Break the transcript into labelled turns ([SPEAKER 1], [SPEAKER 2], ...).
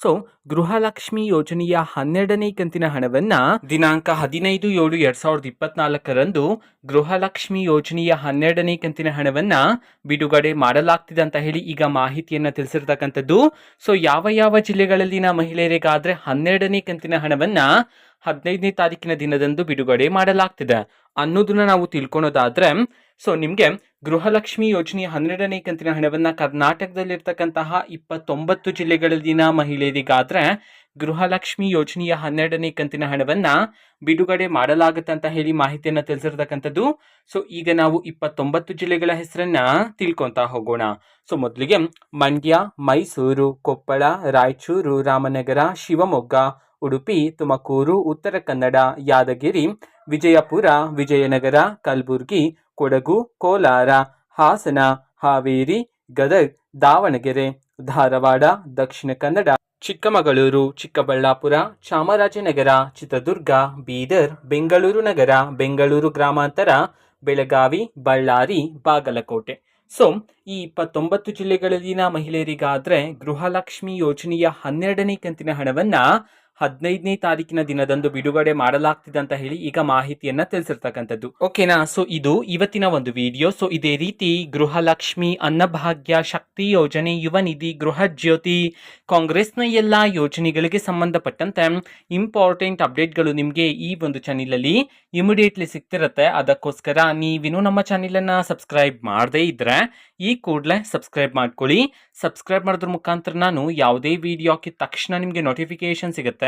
[SPEAKER 1] So Gruhalakshmi ಯೋಜನೆಯ ಹನ್ನೆರಡನೇ ಕಂತಿನ ಹಣವನ್ನ ದಿನಾಂಕ ಹದಿನೈದು ಏಳು ಎರಡ್ ಸಾವಿರದ ಇಪ್ಪತ್ನಾಲ್ಕರಂದು ಗೃಹಲಕ್ಷ್ಮಿ ಯೋಜನೆಯ ಹನ್ನೆರಡನೇ ಕಂತಿನ ಹಣವನ್ನ ಬಿಡುಗಡೆ ಮಾಡಲಾಗ್ತಿದೆ ಅಂತ ಹೇಳಿ ಈಗ ಮಾಹಿತಿಯನ್ನ ತಿಳಿಸಿರ್ತಕ್ಕಂಥದ್ದು. ಸೊ ಯಾವ ಯಾವ ಜಿಲ್ಲೆಗಳಲ್ಲಿನ ಮಹಿಳೆಯರಿಗಾದ್ರೆ ಹನ್ನೆರಡನೇ ಕಂತಿನ ಹಣವನ್ನ ಹದಿನೈದನೇ ತಾರೀಕಿನ ದಿನದಂದು ಬಿಡುಗಡೆ ಮಾಡಲಾಗ್ತಿದೆ ಅನ್ನೋದನ್ನ ನಾವು ತಿಳ್ಕೊಳೋದಾದ್ರೆ ಸೊ ನಿಮಗೆ ಗೃಹಲಕ್ಷ್ಮಿ ಯೋಜನೆಯ ಹನ್ನೆರಡನೇ ಕಂತಿನ ಹಣವನ್ನು ಕರ್ನಾಟಕದಲ್ಲಿರ್ತಕ್ಕಂತಹ ಇಪ್ಪತ್ತೊಂಬತ್ತು ಜಿಲ್ಲೆಗಳಲ್ಲಿನ ಮಹಿಳೆಯರಿಗಾದರೆ ಗೃಹಲಕ್ಷ್ಮಿ ಯೋಜನೆಯ ಹನ್ನೆರಡನೇ ಕಂತಿನ ಹಣವನ್ನು ಬಿಡುಗಡೆ ಮಾಡಲಾಗುತ್ತೆ ಅಂತ ಹೇಳಿ ಮಾಹಿತಿಯನ್ನು ತಿಳಿಸಿರ್ತಕ್ಕಂಥದ್ದು. ಸೊ ಈಗ ನಾವು ಇಪ್ಪತ್ತೊಂಬತ್ತು ಜಿಲ್ಲೆಗಳ ಹೆಸರನ್ನ ತಿಳ್ಕೊತಾ ಹೋಗೋಣ. ಸೊ ಮೊದಲಿಗೆ ಮಂಡ್ಯ, ಮೈಸೂರು, ಕೊಪ್ಪಳ, ರಾಯಚೂರು, ರಾಮನಗರ, ಶಿವಮೊಗ್ಗ, ಉಡುಪಿ, ತುಮಕೂರು, ಉತ್ತರ ಕನ್ನಡ, ಯಾದಗಿರಿ, ವಿಜಯಪುರ, ವಿಜಯನಗರ, ಕಲಬುರಗಿ ಕೊಡಗು, ಕೋಲಾರ, ಹಾಸನ, ಹಾವೇರಿ, ಗದಗ್, ದಾವಣಗೆರೆ, ಧಾರವಾಡ, ದಕ್ಷಿಣ ಕನ್ನಡ, ಚಿಕ್ಕಮಗಳೂರು, ಚಿಕ್ಕಬಳ್ಳಾಪುರ, ಚಾಮರಾಜನಗರ, ಚಿತ್ರದುರ್ಗ, ಬೀದರ್, ಬೆಂಗಳೂರು ನಗರ, ಬೆಂಗಳೂರು ಗ್ರಾಮಾಂತರ, ಬೆಳಗಾವಿ, ಬಳ್ಳಾರಿ, ಬಾಗಲಕೋಟೆ. ಸೊ, ಈ ಇಪ್ಪತ್ತೊಂಬತ್ತು ಜಿಲ್ಲೆಗಳಲ್ಲಿನ ಮಹಿಳೆಯರಿಗಾದರೆ ಗೃಹಲಕ್ಷ್ಮಿ ಯೋಜನೆಯ ಹನ್ನೆರಡನೇ ಕಂತಿನ ಹಣವನ್ನ ಹದಿನೈದನೇ ತಾರೀಕಿನ ದಿನದಂದು ಬಿಡುಗಡೆ ಮಾಡಲಾಗ್ತಿದೆ ಅಂತ ಹೇಳಿ ಈಗ ಮಾಹಿತಿಯನ್ನ ತಿಳಿಸಿರ್ತಕ್ಕಂಥದ್ದು. ಓಕೆನಾ ಸೊ ಇದು ಇವತ್ತಿನ ಒಂದು ವಿಡಿಯೋ ಸೊ ಇದೇ ರೀತಿ ಗೃಹಲಕ್ಷ್ಮಿ ಅನ್ನಭಾಗ್ಯ ಶಕ್ತಿ ಯೋಜನೆ ಯುವ ನಿಧಿ ಗೃಹ ಜ್ಯೋತಿ, ಕಾಂಗ್ರೆಸ್ನ ಎಲ್ಲ ಯೋಜನೆಗಳಿಗೆ ಸಂಬಂಧಪಟ್ಟಂತೆ ಇಂಪಾರ್ಟೆಂಟ್ ಅಪ್ಡೇಟ್ಗಳು ನಿಮಗೆ ಈ ಒಂದು ಚಾನೆಲಲ್ಲಿ ಇಮಿಡಿಯೇಟ್ಲಿ ಸಿಗ್ತಿರುತ್ತೆ. ಅದಕ್ಕೋಸ್ಕರ ನೀವಿನ್ನೂ ನಮ್ಮ ಚಾನೆಲನ್ನು ಸಬ್ಸ್ಕ್ರೈಬ್ ಮಾಡದೇ ಇದ್ರೆ ಈ ಕೂಡಲೇ ಸಬ್ಸ್ಕ್ರೈಬ್ ಮಾಡ್ಕೊಳ್ಳಿ. ಸಬ್ಸ್ಕ್ರೈಬ್ ಮಾಡಿದ್ರ ಮುಖಾಂತರ ನಾನು ಯಾವುದೇ ವಿಡಿಯೋ ಹಾಕಿದ ತಕ್ಷಣ ನಿಮಗೆ ನೋಟಿಫಿಕೇಶನ್ ಸಿಗುತ್ತೆ.